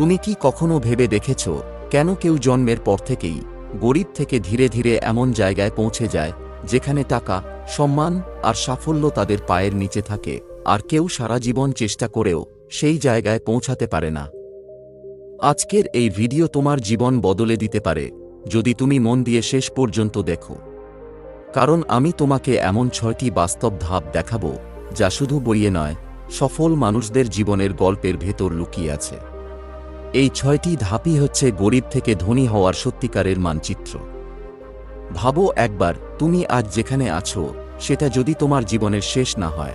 তুমি কি কখনো ভেবে দেখেছ, কেন কেউ জন্মের পর থেকেই গরিব থেকে ধীরে ধীরে এমন জায়গায় পৌঁছে যায়, যেখানে টাকা, সম্মান আর সাফল্য তাদের পায়ের নিচে থাকে, আর কেউ সারা জীবন চেষ্টা করেও সেই জায়গায় পৌঁছাতে পারে না? আজকের এই ভিডিও তোমার জীবন বদলে দিতে পারে, যদি তুমি মন দিয়ে শেষ পর্যন্ত দেখো। কারণ আমি তোমাকে এমন ছয়টি বাস্তব ধাপ দেখাবো, যা শুধু বইয়ে নয়, সফল মানুষদের জীবনের গল্পের ভেতর লুকিয়ে আছে। এই ছয়টি ধাপই হচ্ছে গরিব থেকে ধনী হওয়ার সত্যিকারের মানচিত্র। ভাবো একবার, তুমি আজ যেখানে আছো, সেটা যদি তোমার জীবনের শেষ না হয়।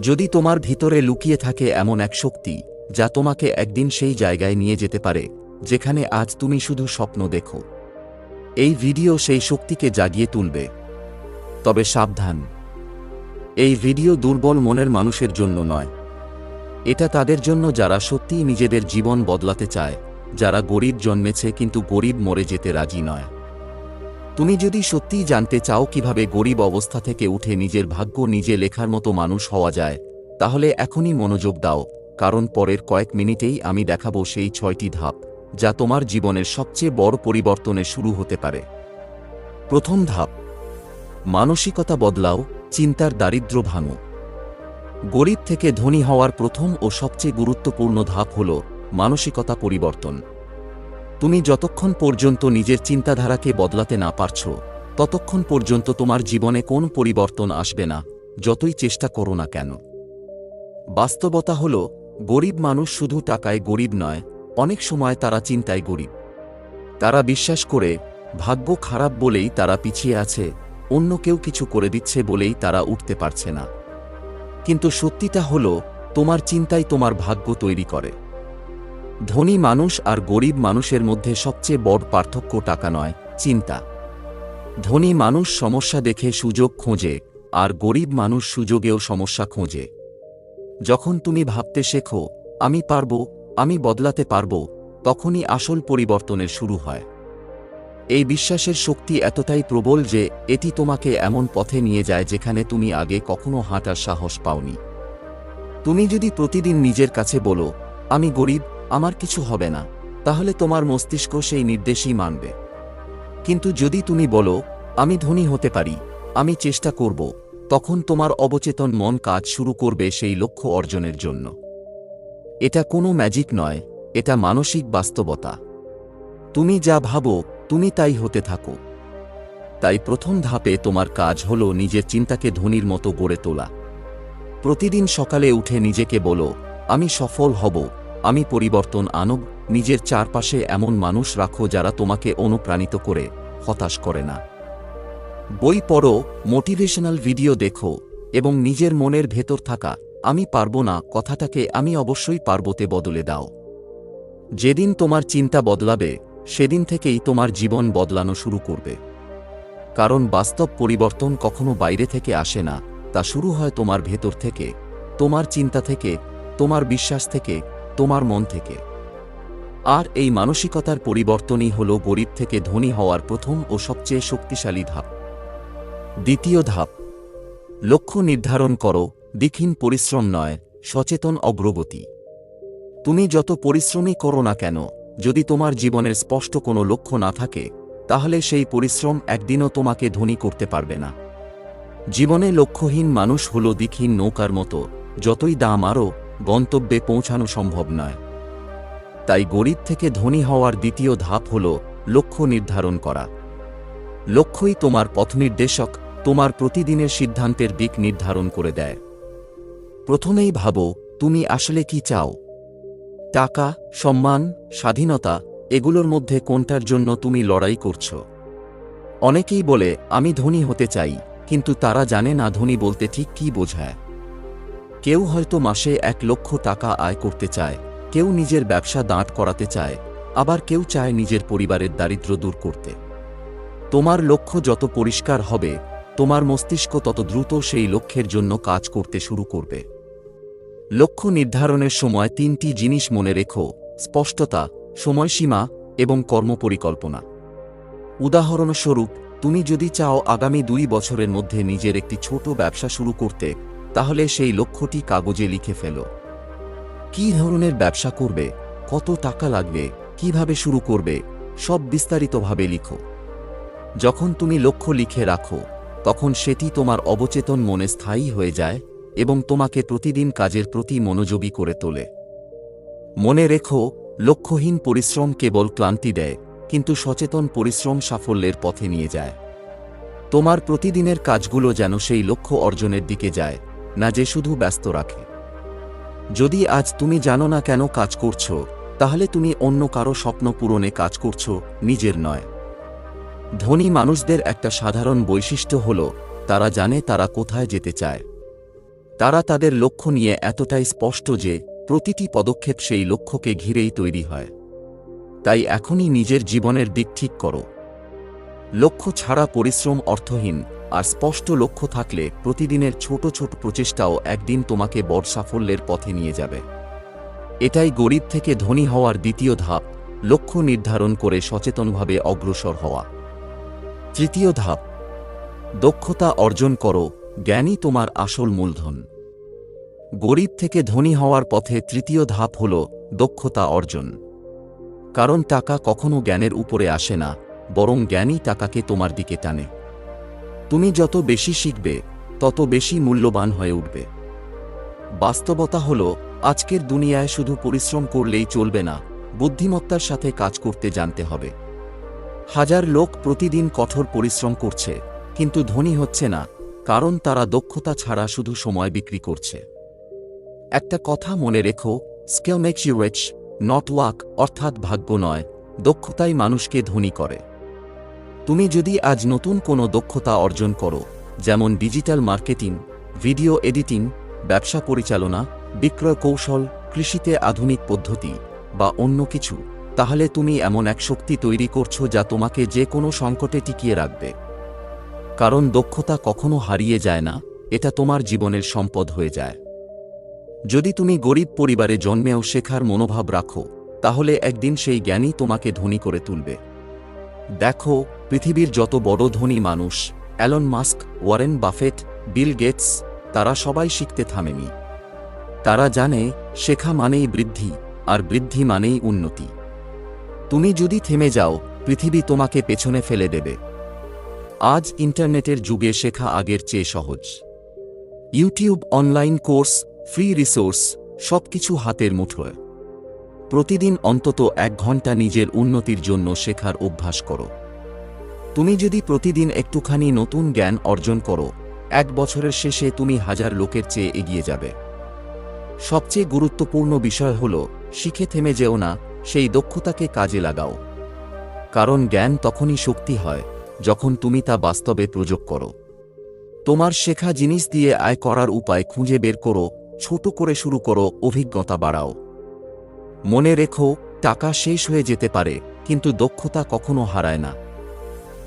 যদি তোমার ভিতরে লুকিয়ে থাকে এমন এক শক্তি, যা তোমাকে একদিন সেই জায়গায় নিয়ে যেতে পারে, যেখানে আজ তুমি শুধু স্বপ্ন দেখো। এই ভিডিও সেই শক্তিকে জাগিয়ে তুলবে। তবে সাবধান। এই ভিডিও দুর্বল মনের মানুষের জন্য নয়। এটা তাদের জন্য যারা সত্যিই নিজেদের জীবন বদলাতে চায়, যারা গরিব জন্মেছে কিন্তু গরিব মরে যেতে রাজি নয়। তুমি যদি সত্যিই জানতে চাও কীভাবে গরিব অবস্থা থেকে উঠে নিজের ভাগ্য নিজে লেখার মতো মানুষ হওয়া যায়, তাহলে এখনই মনোযোগ দাও, কারণ পরের কয়েক মিনিটেই আমি দেখাবো সেই ছয়টি ধাপ, যা তোমার জীবনের সবচেয়ে বড় পরিবর্তনে শুরু হতে পারে। প্রথম ধাপ, মানসিকতা বদলাও, চিন্তার দারিদ্র্য ভাঙো। গরিব থেকে ধনী হওয়ার প্রথম ও সবচেয়ে গুরুত্বপূর্ণ ধাপ হল মানসিকতা পরিবর্তন। তুমি যতক্ষণ পর্যন্ত নিজের চিন্তাধারাকে বদলাতে না পারছ, ততক্ষণ পর্যন্ত তোমার জীবনে কোন পরিবর্তন আসবে না, যতই চেষ্টা করো না কেন। বাস্তবতা হল, গরিব মানুষ শুধু টাকায় গরিব নয়, অনেক সময় তারা চিন্তায় গরিব। তারা বিশ্বাস করে, ভাগ্য খারাপ বলেই তারা পিছিয়ে আছে, অন্য কেউ কিছু করে দিচ্ছে বলেই তারা উঠতে পারছে না। কিন্তু সত্যিটা হল, তোমার চিন্তাই তোমার ভাগ্য তৈরি করে। ধনী মানুষ আর গরিব মানুষের মধ্যে সবচেয়ে বড় পার্থক্য টাকা নয়, চিন্তা। ধনী মানুষ সমস্যা দেখে সুযোগ খোঁজে, আর গরিব মানুষ সুযোগেও সমস্যা খোঁজে। যখন তুমি ভাবতে শেখো, আমি পারব, আমি বদলাতে পারব, তখনই আসল পরিবর্তনের শুরু হয়। এই বিশ্বাসের শক্তি এতটাই প্রবল যে, এটি তোমাকে এমন পথে নিয়ে যায় যেখানে তুমি আগে কখনো হাঁটার সাহস পাওনি। তুমি যদি প্রতিদিন নিজের কাছে বলো, আমি গরিব, আমার কিছু হবে না, তাহলে তোমার মস্তিষ্ক সেই নির্দেশই মানবে। কিন্তু যদি তুমি বলো, আমি ধনী হতে পারি, আমি চেষ্টা করব, তখন তোমার অবচেতন মন কাজ শুরু করবে সেই লক্ষ্য অর্জনের জন্য। এটা কোনো ম্যাজিক নয়, এটা মানসিক বাস্তবতা। তুমি যা ভাবো তুমি তাই হতে থাকো। তাই প্রথম ধাপে তোমার কাজ হল নিজের চিন্তাকে ধনীর মতো গড়ে তোলা। প্রতিদিন সকালে উঠে নিজেকে বলো, আমি সফল হব, আমি পরিবর্তন আনব নিজের চারপাশে এমন মানুষ রাখো যারা তোমাকে অনুপ্রাণিত করে, হতাশ করে না। বই পড়ো, মোটিভেশনাল ভিডিও দেখো এবং নিজের মনের ভেতর থাকা, আমি পারব না, কথাটাকে আমি অবশ্যই পারবোতে বদলে দাও। যেদিন তোমার চিন্তা বদলাবে সেদিন থেকেই তোমার জীবন বদলানো শুরু করবে। কারণ বাস্তব পরিবর্তন কখনো বাইরে থেকে আসে না, তা শুরু হয় তোমার ভেতর থেকে, তোমার চিন্তা থেকে, তোমার বিশ্বাস থেকে, তোমার মন থেকে। আর এই মানসিকতার পরিবর্তনই হল গরিব থেকে ধনী হওয়ার প্রথম ও সবচেয়ে শক্তিশালী ধাপ। দ্বিতীয় ধাপ, লক্ষ্য নির্ধারণ করো দীক্ষিণ পরিশ্রম নয়, সচেতন অগ্রগতি। তুমি যত পরিশ্রমই করো না কেন যদি তোমার জীবনের স্পষ্ট কোনো লক্ষ্য না থাকে, তাহলে সেই পরিশ্রম একদিনও তোমাকে ধনী করতে পারবে না। জীবনে লক্ষ্যহীন মানুষ হল দীক্ষিণ নৌকার মতো, যতই দাম আরও, গন্তব্যে পৌঁছানো সম্ভব নয়। তাই গরিব থেকে ধনী হওয়ার দ্বিতীয় ধাপ হল লক্ষ্য নির্ধারণ করা। লক্ষ্যই তোমার পথনির্দেশক তোমার প্রতিদিনের সিদ্ধান্তের দিক নির্ধারণ করে দেয়। প্রথমেই ভাবো, তুমি আসলে কি চাও? টাকা, সম্মান, স্বাধীনতা, এগুলোর মধ্যে কোনটার জন্য তুমি লড়াই করছ? অনেকেই বলে, আমি ধনী হতে চাই। কিন্তু তারা জানে না ধনী বলতে ঠিক কী বোঝায়। কেউ হয়তো মাসে এক লক্ষ টাকা আয় করতে চায়, কেউ নিজের ব্যবসা দাঁড় করাতে চায়, আবার কেউ চায় নিজের পরিবারের দারিদ্র্য দূর করতে। তোমার লক্ষ্য যত পরিষ্কার হবে, তোমার মস্তিষ্ক তত দ্রুত সেই লক্ষ্যের জন্য কাজ করতে শুরু করবে। লক্ষ্য নির্ধারণের সময় তিনটি জিনিস মনে রেখো, স্পষ্টতা, সময়সীমা এবং কর্মপরিকল্পনা। উদাহরণস্বরূপ, তুমি যদি চাও আগামী দুই বছরের মধ্যে নিজের একটি ছোট ব্যবসা শুরু করতে, তাহলে সেই লক্ষ্যটি কাগজে লিখে ফেলো। কি ধরনের ব্যবসা করবে, কত টাকা লাগবে, কীভাবে শুরু করবে, সব বিস্তারিতভাবে লিখো। যখন তুমি লক্ষ্য লিখে রাখো, তখন সেটি তোমার অবচেতন মনে স্থায়ী হয়ে যায় এবং তোমাকে প্রতিদিন কাজের প্রতি মনোযোগী করে তোলে। মনে রেখো, লক্ষ্যহীন পরিশ্রম কেবল ক্লান্তি দেয়, কিন্তু সচেতন পরিশ্রম সাফল্যের পথে নিয়ে যায়। তোমার প্রতিদিনের কাজগুলো যেন সেই লক্ষ্য অর্জনের দিকে যায়, না যে শুধু ব্যস্ত রাখে। যদি আজ তুমি জানো না কেন কাজ করছ, তাহলে তুমি অন্য কারও স্বপ্ন পূরণে কাজ করছ, নিজের নয়। ধনী মানুষদের একটা সাধারণ বৈশিষ্ট্য হল, তারা জানে তারা কোথায় যেতে চায়। তারা তাদের লক্ষ্য নিয়ে এতটাই স্পষ্ট যে, প্রতিটি পদক্ষেপ সেই লক্ষ্যকে ঘিরেই তৈরি হয়। তাই এখনই নিজের জীবনের দিক ঠিক করো। লক্ষ্য ছাড়া পরিশ্রম অর্থহীন, আর স্পষ্ট লক্ষ্য থাকলে প্রতিদিনের ছোট ছোট প্রচেষ্টাও একদিন তোমাকে বড় সাফল্যের পথে নিয়ে যাবে। এটাই গরিব থেকে ধনী হওয়ার দ্বিতীয় ধাপ, লক্ষ্য নির্ধারণ করে সচেতনভাবে অগ্রসর হওয়া। তৃতীয় ধাপ, দক্ষতা অর্জন করো। জ্ঞানই তোমার আসল মূলধন। গরিব থেকে ধনী হওয়ার পথে তৃতীয় ধাপ হল দক্ষতা অর্জন। কারণ টাকা কখনো জ্ঞানের উপরে আসে না, বরং জ্ঞানই টাকাকে তোমার দিকে টানে। তুমি যত বেশি শিখবে, তত বেশি মূল্যবান হয়ে উঠবে। বাস্তবতা হল, আজকের দুনিয়ায় শুধু পরিশ্রম করলেই চলবে না, বুদ্ধিমত্তার সাথে কাজ করতে জানতে হবে। হাজার লোক প্রতিদিন কঠোর পরিশ্রম করছে, কিন্তু ধনী হচ্ছে না কারণ তারা দক্ষতা ছাড়া শুধু সময় বিক্রি করছে। একটা কথা মনে রেখো skill makes you not walk অর্থাৎ ভাগ্য নয়, দক্ষতাই মানুষকে ধনী করে। তুমি যদি আজ নতুন কোনো দক্ষতা অর্জন করো, যেমন ডিজিটাল মার্কেটিং ভিডিও এডিটিং ব্যবসা পরিচালনা, বিক্রয় কৌশল, কৃষিতে আধুনিক পদ্ধতি, বা অন্য কিছু, তাহলে তুমি এমন এক শক্তি তৈরি করছ যা তোমাকে যে কোনো সংকটে টিকিয়ে রাখবে। কারণ দক্ষতা কখনো হারিয়ে যায় না, এটা তোমার জীবনের সম্পদ হয়ে যায়। যদি তুমি গরিব পরিবারে জন্মেও শেখার মনোভাব রাখো, তাহলে একদিন সেই জ্ঞানই তোমাকে ধনী করে তুলবে। দেখো, পৃথিবীর যত বড় ধনী মানুষ Elon Musk Warren Buffett Bill Gates তারা সবাই শিখতে থামেনি। তারা জানে, শেখা মানেই বৃদ্ধি, আর বৃদ্ধি মানেই উন্নতি। তুমি যদি থেমে যাও, পৃথিবী তোমাকে পেছনে ফেলে দেবে। আজ ইন্টারনেটের যুগে শেখা আগের চেয়ে সহজ। YouTube, online course, free resource, সবকিছু হাতের মুঠোয়। প্রতিদিন অন্তত এক ঘণ্টা নিজের উন্নতির জন্য শেখার অভ্যাস করো। তুমি যদি প্রতিদিন একটুখানি নতুন জ্ঞান অর্জন করো, এক বছরের শেষে তুমি হাজার লোকের চেয়ে এগিয়ে যাবে। সবচেয়ে গুরুত্বপূর্ণ বিষয় হল, শিখে থেমে যেও না, সেই দক্ষতাকে কাজে লাগাও। কারণ জ্ঞান তখনই শক্তি হয় যখন তুমি তা বাস্তবে প্রয়োগ করো। তোমার শেখা জিনিস দিয়ে আয় করার উপায় খুঁজে বের করো, ছোট করে শুরু করো, অভিজ্ঞতা বাড়াও। মনে রেখো, টাকা শেষ হয়ে যেতে পারে, কিন্তু দক্ষতা কখনো হারায় না।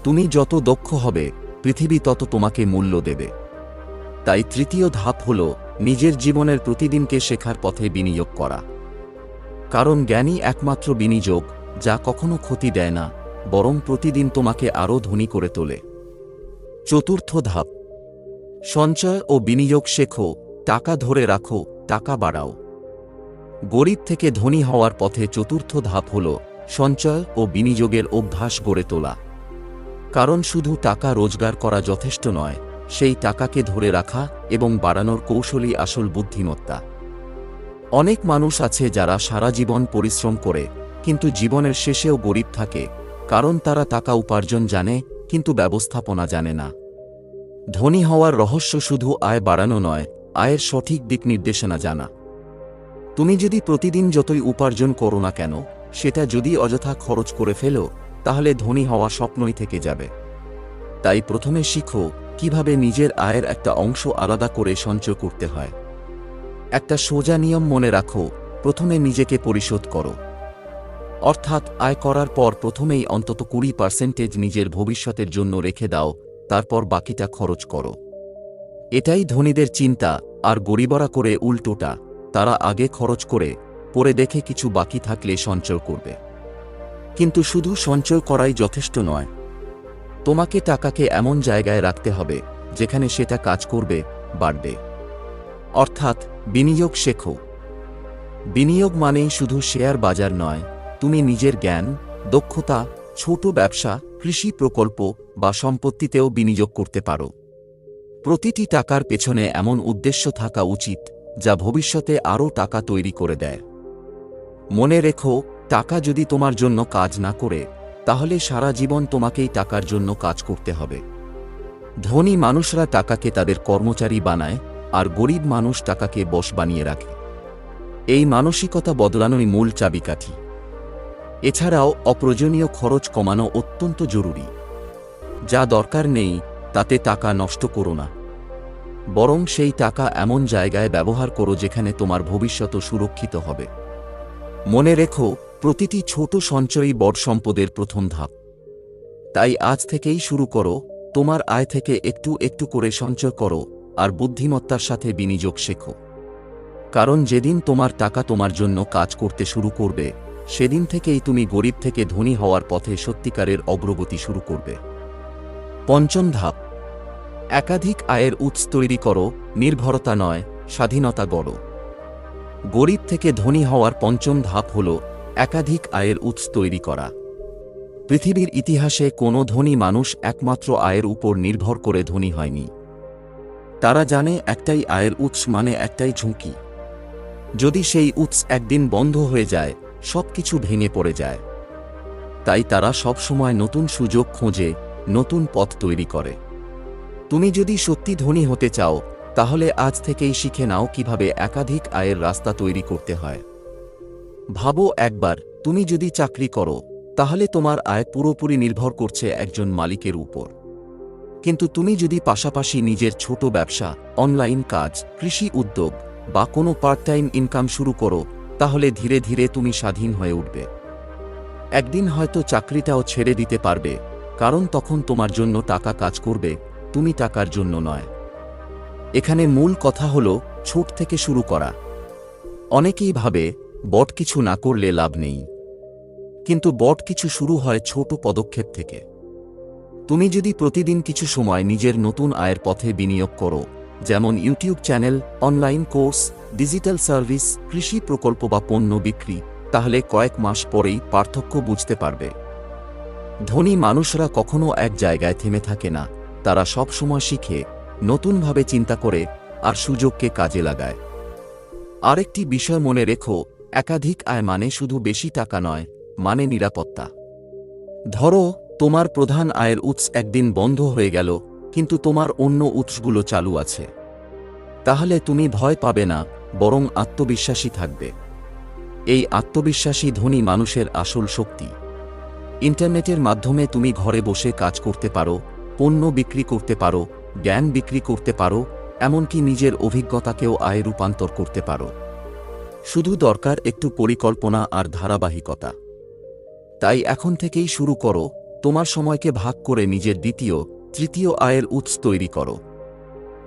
তুমি যত দক্ষ হবে, পৃথিবী তত তোমাকে মূল্য দেবে। তাই তৃতীয় ধাপ হল, নিজের জীবনের প্রতিদিনকে শেখার পথে বিনিয়োগ করা। কারণ জ্ঞানই একমাত্র বিনিয়োগ, যা কখনো ক্ষতি দেয় না। বরং প্রতিদিন তোমাকে আরও ধনী করে তোলে। চতুর্থ ধাপ। সঞ্চয় ও বিনিয়োগ শেখো, টাকা ধরে রাখো, টাকা বাড়াও। গরিব থেকে ধনী হওয়ার পথে চতুর্থ ধাপ হল সঞ্চয় ও বিনিয়োগের অভ্যাস গড়ে তোলা। কারণ শুধু টাকা রোজগার করা যথেষ্ট নয়, সেই টাকাকে ধরে রাখা এবং বাড়ানোর কৌশলই আসল বুদ্ধিমত্তা। অনেক মানুষ আছে যারা সারা জীবন পরিশ্রম করে, কিন্তু জীবনের শেষেও গরিব থাকে। কারণ তারা টাকা উপার্জন জানে, কিন্তু ব্যবস্থাপনা জানে না। ধনী হওয়ার রহস্য শুধু আয় বাড়ানো নয়, আয়ের সঠিক দিক নির্দেশনা জানা। তুমি যদি প্রতিদিন যতই উপার্জন করো না কেন, সেটা যদি অযথা খরচ করে ফেলো, তাহলে ধনী হওয়া স্বপ্নই থেকে যাবে। তাই প্রথমে শিখো, কীভাবে নিজের আয়ের একটা অংশ আলাদা করে সঞ্চয় করতে হয়। একটা সোজা নিয়ম মনে রাখো, প্রথমে নিজেকে পরিশোধ করো। অর্থাৎ আয় করার পর প্রথমেই অন্তত কুড়ি পার্সেন্টেজ নিজের ভবিষ্যতের জন্য রেখে দাও, তারপর বাকিটা খরচ করো। এটাই ধনীদের চিন্তা, আর গরিবরা করে উল্টোটা, তারা আগে খরচ করে, পরে দেখে কিছু বাকি থাকলে সঞ্চয় করবে। কিন্তু শুধু সঞ্চয় করাই যথেষ্ট নয়। তোমাকে টাকাকে এমন জায়গায় রাখতে হবে, যেখানে সেটা কাজ করবে, বাড়বে। অর্থাৎ, বিনিয়োগ শেখো। বিনিয়োগ মানেই শুধু শেয়ার বাজার নয় তুমি নিজের জ্ঞান, দক্ষতা, ছোট ব্যবসা, কৃষি প্রকল্প বা সম্পত্তিতেও বিনিয়োগ করতে পারো। প্রতিটি টাকার পেছনে এমন উদ্দেশ্য থাকা উচিত, যা ভবিষ্যতে আরও টাকা তৈরি করে দেয়। মনে রেখো, টাকা যদি তোমার জন্য কাজ না করে, তাহলে সারা জীবন তোমাকেই টাকার জন্য কাজ করতে হবে। ধনী মানুষরা টাকাকে তাদের কর্মচারী বানায়, আর গরিব মানুষ টাকাকে বশ বানিয়ে রাখে। এই মানসিকতা বদলানোই মূল চাবিকাঠি। এছাড়াও অপ্রয়োজনীয় খরচ কমানো অত্যন্ত জরুরি। যা দরকার নেই, তাতে টাকা নষ্ট করো না। বরং সেই টাকা এমন জায়গায় ব্যবহার করো যেখানে তোমার ভবিষ্যৎ সুরক্ষিত হবে। মনে রেখো, প্রতিটি ছোট সঞ্চয়ই বড় সম্পদের প্রথম ধাপ। তাই আজ থেকেই শুরু করো, তোমার আয় থেকে একটু একটু করে সঞ্চয় করো, আর বুদ্ধিমত্তার সাথে বিনিয়োগ শেখো। কারণ যেদিন তোমার টাকা তোমার জন্য কাজ করতে শুরু করবে সেদিন থেকেই তুমি গরিব থেকে ধনী হওয়ার পথে সত্যিকারের অগ্রগতি শুরু করবে। পঞ্চম ধাপ। একাধিক আয়ের উৎস তৈরি করো, নির্ভরতা নয়, স্বাধীনতা গড়ো। গরিব থেকে ধনী হওয়ার পঞ্চম ধাপ হল একাধিক আয়ের উৎস তৈরি করা। পৃথিবীর ইতিহাসে কোনো ধনী মানুষ একমাত্র আয়ের উপর নির্ভর করে ধনী হয়নি। তারা জানে একটাই আয়ের উৎস মানে একটাই ঝুঁকি। যদি সেই উৎস একদিন বন্ধ হয়ে যায় সবকিছু ভেঙে পড়ে যায়। তাই তারা সবসময় নতুন সুযোগ খোঁজে, নতুন পথ তৈরি করে। তুমি যদি সত্যি ধনী হতে চাও, তাহলে আজ থেকেই শিখে নাও কীভাবে একাধিক আয়ের রাস্তা তৈরি করতে হয়। ভাবো একবার, তুমি যদি চাকরি করো, তাহলে তোমার আয় পুরোপুরি নির্ভর করছে একজন মালিকের উপর। কিন্তু তুমি যদি পাশাপাশি নিজের ছোট ব্যবসা, অনলাইন কাজ, কৃষি উদ্যোগ বা কোনো পার্ট টাইম ইনকাম শুরু করো তাহলে ধীরে ধীরে তুমি স্বাধীন হয়ে উঠবে। একদিন হয়তো চাকরিটাও ছেড়ে দিতে পারবে, কারণ তখন তোমার জন্য টাকা কাজ করবে, তুমি টাকার জন্য নয়। এখানে মূল কথা হল, ছোট থেকে শুরু করা। অনেকেই ভাবে, বট কিছু না করলে লাভ নেই। কিন্তু বট কিছু শুরু হয় ছোট পদক্ষেপ থেকে। তুমি যদি প্রতিদিন কিছু সময় নিজের নতুন আয়ের পথে বিনিয়োগ করো যেমন YouTube channel, online course, digital service, কৃষি প্রকল্প বা পণ্য বিক্রি। তাহলে কয়েক মাস পরেই পার্থক্য বুঝতে পারবে। ধনী মানুষরা কখনো এক জায়গায় থেমে থাকে না। তারা সব সময় শিখে, নতুনভাবে চিন্তা করে আর সুযোগকে কাজে লাগায়। আরেকটি বিষয় মনে রেখো, একাধিক আয় মানে শুধু বেশি টাকা নয় মানে নিরাপত্তা। ধরো, তোমার প্রধান আয়ের উৎস একদিন বন্ধ হয়ে গেল কিন্তু তোমার অন্য উৎসগুলো চালু আছে। তাহলে তুমি ভয় পাবে না, বরং আত্মবিশ্বাসী থাকবে। এই আত্মবিশ্বাসী ধনী মানুষের আসল শক্তি। ইন্টারনেটের মাধ্যমে তুমি ঘরে বসে কাজ করতে পারো, পণ্য বিক্রি করতে পারো, জ্ঞান বিক্রি করতে পারো, এমনকি নিজের অভিজ্ঞতাকেও আয় রূপান্তর করতে পারো। শুধু দরকার একটু পরিকল্পনা আর ধারাবাহিকতা। তাই এখন থেকেই শুরু করো, তোমার সময়কে ভাগ করে নিজের দ্বিতীয় তৃতীয় আয়ের উৎস তৈরি করো।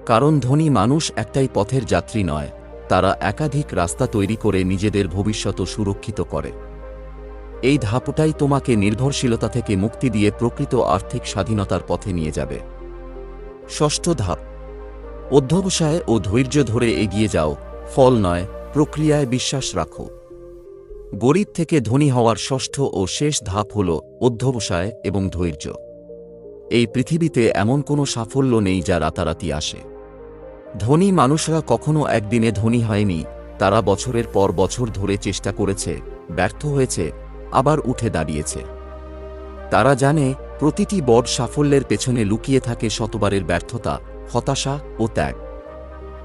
কারণ ধনী মানুষ একটাই পথের যাত্রী নয়, তারা একাধিক রাস্তা তৈরি করে নিজেদের ভবিষ্যৎ সুরক্ষিত করে। এই ধাপটাই তোমাকে নির্ভরশীলতা থেকে মুক্তি দিয়ে প্রকৃত আর্থিক স্বাধীনতার পথে নিয়ে যাবে। ষষ্ঠ ধাপ। অধ্যবসায় ও ধৈর্য ধরে এগিয়ে যাও, ফল নয়, প্রক্রিয়ায় বিশ্বাস রাখো। গরিব থেকে ধনী হওয়ার ষষ্ঠ ও শেষ ধাপ হল অধ্যবসায় এবং ধৈর্য। এই পৃথিবীতে এমন কোনো সাফল্য নেই যা রাতারাতি আসে। ধনী মানুষরা কখনো একদিনে ধনী হয়নি, তারা বছরের পর বছর ধরে চেষ্টা করেছে, ব্যর্থ হয়েছে, আবার উঠে দাঁড়িয়েছে। তারা জানে, প্রতিটি বড় সাফল্যের পেছনে লুকিয়ে থাকে শতবারের ব্যর্থতা, হতাশা ও ত্যাগ।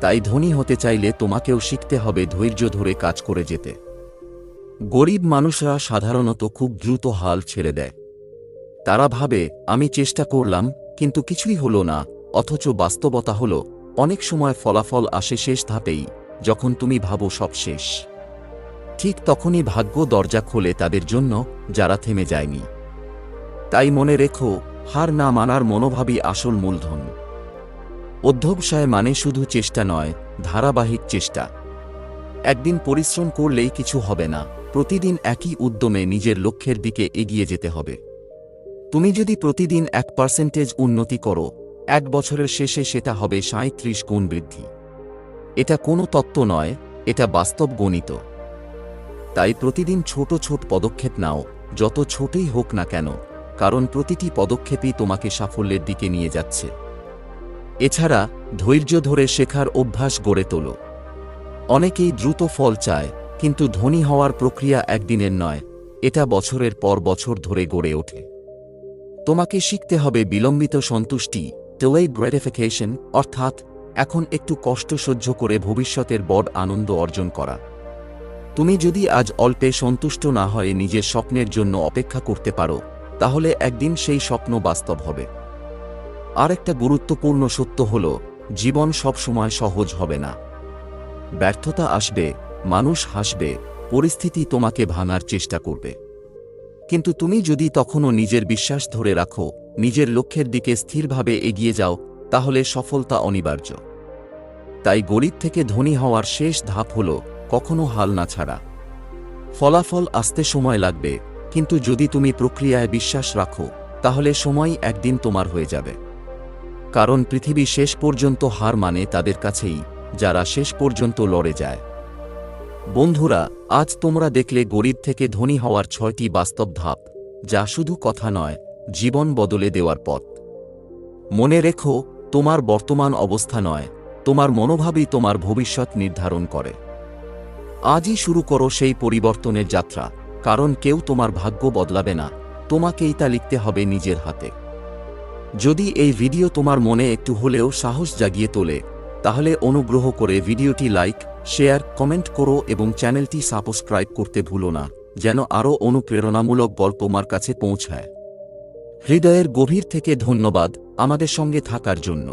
তাই ধনী হতে চাইলে তোমাকেও শিখতে হবে ধৈর্য ধরে কাজ করে যেতে। গরিব মানুষরা সাধারণত খুব দ্রুত হাল ছেড়ে দেয়। তারা ভাবে, আমি চেষ্টা করলাম, কিন্তু কিছুই হলো না, অথচ বাস্তবতা হল, অনেক সময় ফলাফল আসে শেষ ধাপেই, যখন তুমি ভাবো সব শেষ। ঠিক তখনই ভাগ্য দরজা খোলে তাদের জন্য, যারা থেমে যায়নি। তাই মনে রেখো, হার না মানার মনোভাবই আসল মূলধন। অধ্যবসায় মানে শুধু চেষ্টা নয়, ধারাবাহিক চেষ্টা। একদিন পরিশ্রম করলেই কিছু হবে না, প্রতিদিন একই উদ্যমে নিজের লক্ষ্যের দিকে এগিয়ে যেতে হবে। তুমি যদি প্রতিদিন এক পার্সেন্টেজ উন্নতি করো, এক বছরের শেষে সেটা হবে সাঁত্রিশ গুণ বৃদ্ধি। এটা কোনো তত্ত্ব নয়, এটা বাস্তব গণিত। তাই প্রতিদিন ছোট ছোট পদক্ষেপ নাও, যত ছোটই হোক না কেন, কারণ প্রতিটি পদক্ষেপই তোমাকে সাফল্যের দিকে নিয়ে যাচ্ছে। এছাড়া, ধৈর্য ধরে শেখার অভ্যাস গড়ে তোলো। অনেকেই দ্রুত ফল চায়, কিন্তু ধনী হওয়ার প্রক্রিয়া একদিনের নয়, এটা বছরের পর বছর ধরে গড়ে ওঠে। তোমাকে শিখতে হবে বিলম্বিত সন্তুষ্টি, delayed গ্র্যাটিফিকেশন অর্থাৎ এখন একটু কষ্ট সহ্য করে ভবিষ্যতের বড় আনন্দ অর্জন করা। তুমি যদি আজ অল্পে সন্তুষ্ট না হয়ে নিজের স্বপ্নের জন্য অপেক্ষা করতে পারো, তাহলে একদিন সেই স্বপ্ন বাস্তব হবে। আর একটা গুরুত্বপূর্ণ সত্য হল, জীবন সবসময় সহজ হবে না। ব্যর্থতা আসবে, মানুষ হাসবে, পরিস্থিতি তোমাকে ভাঙার চেষ্টা করবে। কিন্তু তুমি যদি তখনও নিজের বিশ্বাস ধরে রাখো, নিজের লক্ষ্যের দিকে স্থিরভাবে এগিয়ে যাও, তাহলে সফলতা অনিবার্য। তাই গরিব থেকে ধনী হওয়ার শেষ ধাপ হল কখনো হাল না ছাড়া। ফলাফল আসতে সময় লাগবে, কিন্তু যদি তুমি প্রক্রিয়ায় বিশ্বাস রাখো, তাহলে সময় একদিন তোমার হয়ে যাবে। কারণ পৃথিবী শেষ পর্যন্ত হার মানে তাদের কাছেই, যারা শেষ পর্যন্ত লড়ে যায়। বন্ধুরা, আজ তোমরা দেখলে গরিব থেকে ধনী হওয়ার ছয়টি বাস্তব ধাপ, যা শুধু কথা নয়, জীবন বদলে দেওয়ার পথ। মনে রেখো, তোমার বর্তমান অবস্থা নয়, তোমার মনোভাবই তোমার ভবিষ্যৎ নির্ধারণ করে। আজই শুরু করো সেই পরিবর্তনের যাত্রা, কারণ কেউ তোমার ভাগ্য বদলাবে না, তোমাকেই তা লিখতে হবে নিজের হাতে। যদি এই ভিডিও তোমার মনে একটু হলেও সাহস জাগিয়ে তোলে, তাহলে অনুগ্রহ করে ভিডিওটি লাইক শেয়ার, কমেন্ট করো এবং চ্যানেলটি সাবস্ক্রাইব করতে ভুলো না, যেন আরও অনুপ্রেরণামূলক গল্প তোমার কাছে পৌঁছায়। হৃদয়ের গভীর থেকে ধন্যবাদ আমাদের সঙ্গে থাকার জন্য।